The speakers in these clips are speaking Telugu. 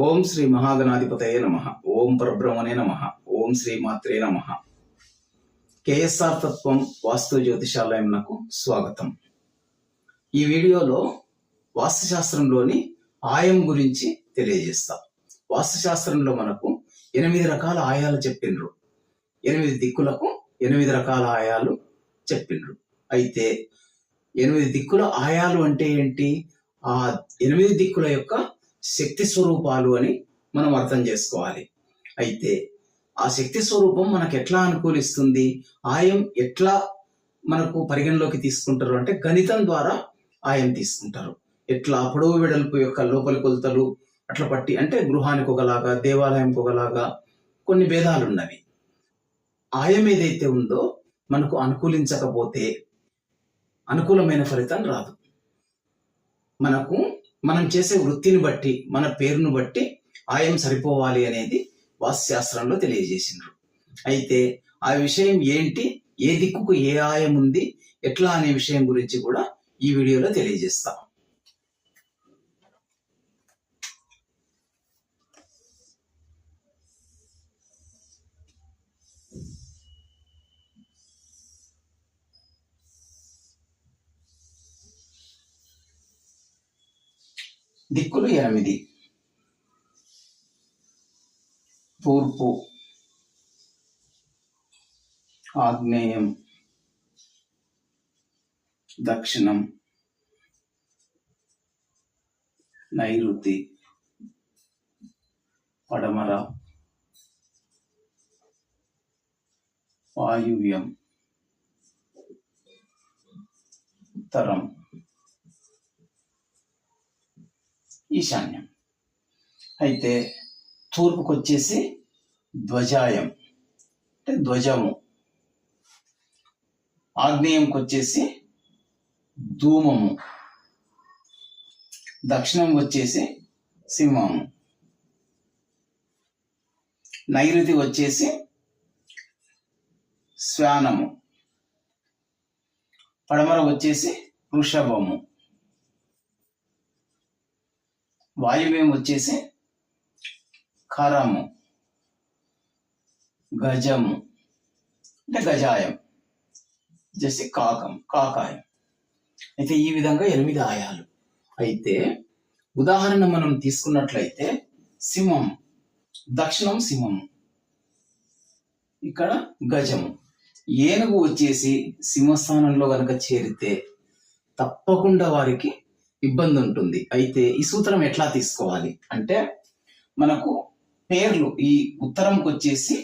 ఓం శ్రీ మహాగణాధిపతయ నమ. ఓం పరబ్రహ్మణే నమ. ఓం శ్రీ మాత్రే నమ. కేఎస్ఆర్ తత్వం వాస్తు జ్యోతిషాలయంకు స్వాగతం. ఈ వీడియోలో వాస్తుశాస్త్రంలోని ఆయం గురించి తెలియజేస్తా. వాస్తుశాస్త్రంలో మనకు ఎనిమిది రకాల ఆయాలు చెప్పిండ్రు. ఎనిమిది దిక్కులకు ఎనిమిది రకాల ఆయాలు చెప్పిండ్రు. అయితే ఎనిమిది దిక్కుల ఆయాలు అంటే ఏంటి? ఆ ఎనిమిది దిక్కుల యొక్క శక్తి స్వరూపాలు అని మనం అర్థం చేసుకోవాలి. అయితే ఆ శక్తి స్వరూపం మనకు ఎట్లా అనుకూలిస్తుంది? ఆయం ఎట్లా మనకు పరిగణలోకి తీసుకుంటారు అంటే గణితం ద్వారా ఆయం తీసుకుంటారు. ఎట్లా పొడవు వెడల్పు యొక్క లోపలి కొలతలు అట్లా పట్టి అంటే గృహానికి ఒకలాగా దేవాలయంకి ఒకలాగా కొన్ని భేదాలు ఉన్నవి ఆయం ఏదైతే ఉందో మనకు అనుకూలించకపోతే అనుకూలమైన ఫలితం రాదు. మనకు మనం చేసే వృత్తిని బట్టి మన పేరును బట్టి ఆయం సరిపోవాలి అనేది వాస్తుశాస్త్రంలో తెలియజేసిండ్రు. అయితే ఆ విషయం ఏంటి ఏ దిక్కుకు ఏ ఆయం ఉంది ఎట్లా అనే విషయం గురించి కూడా ఈ వీడియోలో తెలియజేస్తాం. దిక్కులు ఎనిమిది. తూర్పు. ఆగ్నేయం. దక్షిణం. నైరుతి. పడమర. వాయువ్యం. ఉత్తరం. ఈశాన్యం. అయితే తూర్పుకు వచ్చేసి ధ్వజాయం అంటే ధ్వజము. ఆగ్నేయంకి వచ్చేసి ధూమము. దక్షిణం వచ్చేసి సింహము. నైరుతి వచ్చేసి శ్వానము. పడమర వచ్చేసి వృషభము. వాయువ్యం వచ్చేసి కరము గజము అంటే గజాయం జస్ట్ కాకం కాకాయం. అయితే ఈ విధంగా ఎనిమిది ఆయాలు. అయితే ఉదాహరణ మనం తీసుకున్నట్లయితే సింహం దక్షిణం సింహము ఇక్కడ గజము. ఏనుగు వచ్చేసి సింహస్థానంలో కనుక చేరితే తప్పకుండా వారికి ఇబ్బంది ఉంటుంది అయితే ఈ సూత్రం ఎట్లా తీసుకోవాలి? అంటే మనకు పేర్లు ఈ ఉత్తరంకి వచ్చేసి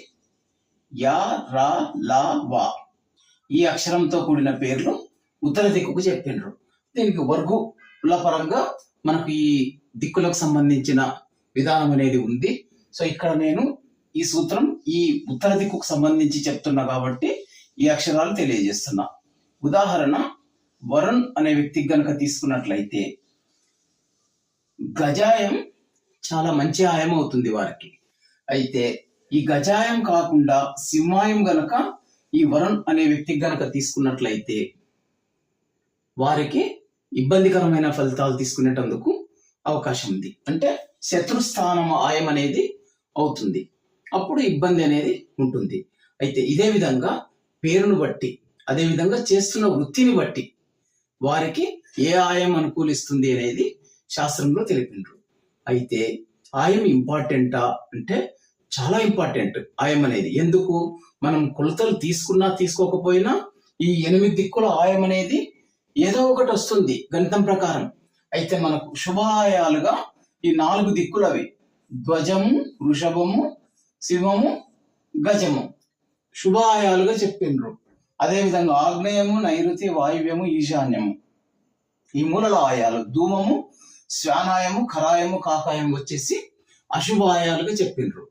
యా రా లా వా. ఈ అక్షరంతో కూడిన పేర్లు ఉత్తర దిక్కుకు చెప్పిండ్రు దీనికి వర్గుల పరంగా మనకు ఈ దిక్కులకు సంబంధించిన విధానం అనేది ఉంది. సో ఇక్కడ నేను ఈ సూత్రం ఈ ఉత్తర దిక్కుకు సంబంధించి చెప్తున్నా కాబట్టి ఈ అక్షరాలు తెలియజేస్తున్నా. ఉదాహరణ వరుణ్ అనే వ్యక్తికి గనక తీసుకున్నట్లయితే గజాయం చాలా మంచి ఆయం అవుతుంది వారికి. అయితే ఈ గజాయం కాకుండా సింహాయం గనక ఈ వరుణ్ అనే వ్యక్తికి గనక తీసుకున్నట్లయితే వారికి ఇబ్బందికరమైన ఫలితాలు తీసుకునేటందుకు అవకాశం ఉంది. అంటే శత్రుస్థానం ఆయం అనేది అవుతుంది. అప్పుడు ఇబ్బంది అనేది ఉంటుంది. అయితే ఇదే విధంగా పేరును బట్టి అదే విధంగా చేస్తున్న వృత్తిని బట్టి వారికి ఏ ఆయం అనుకూలిస్తుంది అనేది శాస్త్రంలో తెలిపిండ్రు. అయితే ఆయం ఇంపార్టెంటా అంటే చాలా ఇంపార్టెంట్ ఆయం అనేది. ఎందుకు? మనం కొలతలు తీసుకున్నా తీసుకోకపోయినా ఈ ఎనిమిది దిక్కుల ఆయం అనేది ఏదో ఒకటి వస్తుంది గణితం ప్రకారం. అయితే మనకు శుభాయాలుగా ఈ నాలుగు దిక్కులు అవి. ధ్వజము వృషభము శివము గజము. శుభాయాలుగా చెప్పిండ్రు. అదేవిధంగా ఆగ్నేయము నైరుతి వాయువ్యము ఈశాన్యము. ఈ మూలల ఆయాలు ధూమము శ్వానాయము ఖరాయము కాకాయం వచ్చేసి అశుభాయాలుగా చెప్పిండ్రు.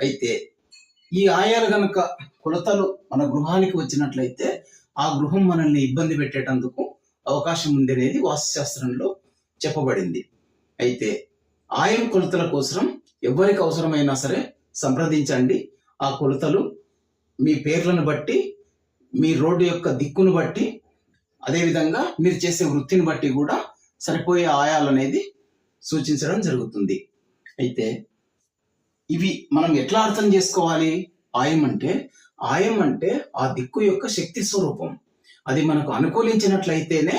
అయితే ఈ ఆయాలు గనక కొలతలు మన గృహానికి వచ్చినట్లయితే ఆ గృహం మనల్ని ఇబ్బంది పెట్టేటందుకు అవకాశం ఉంది అనేది వాస్తుశాస్త్రంలో చెప్పబడింది. అయితే ఆయం కొలతల కోసం ఎవరికి అవసరమైనా సరే సంప్రదించండి. ఆ కొలతలు మీ పేర్లను బట్టి మీ రోడ్డు యొక్క దిక్కును బట్టి అదేవిధంగా మీరు చేసే వృత్తిని బట్టి కూడా సరిపోయే ఆయాలు అనేది సూచించడం జరుగుతుంది. అయితే ఇవి మనం ఎట్లా అర్థం చేసుకోవాలి? ఆయం అంటే ఆయం అంటే ఆ దిక్కు యొక్క శక్తి స్వరూపం. అది మనకు అనుకూలించినట్లయితేనే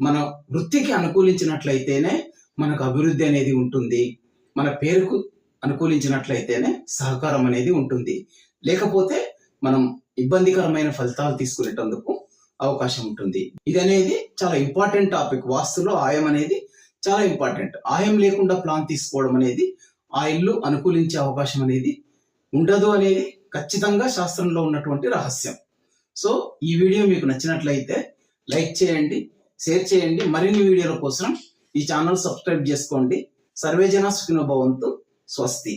మన వృత్తికి అనుకూలించినట్లయితేనే మనకు అభివృద్ధి అనేది ఉంటుంది. మన పేరుకు అనుకూలించినట్లయితేనే సహకారం అనేది ఉంటుంది. లేకపోతే మనం ఇబ్బందికరమైన ఫలితాలు తీసుకునేటందుకు అవకాశం ఉంటుంది. ఇది అనేది చాలా ఇంపార్టెంట్ టాపిక్. వాస్తులో ఆయం అనేది చాలా ఇంపార్టెంట్. ఆయం లేకుండా ప్లాన్ తీసుకోవడం అనేది ఆ ఇల్లు అనుకూలించే అవకాశం అనేది ఉండదు అనేది ఖచ్చితంగా శాస్త్రంలో ఉన్నటువంటి రహస్యం. సో ఈ వీడియో మీకు నచ్చినట్లయితే లైక్ చేయండి షేర్ చేయండి. మరిన్ని వీడియోల కోసం ఈ ఛానల్ సబ్స్క్రైబ్ చేసుకోండి. సర్వేజన సుఖినోభవంతు స్వస్తి.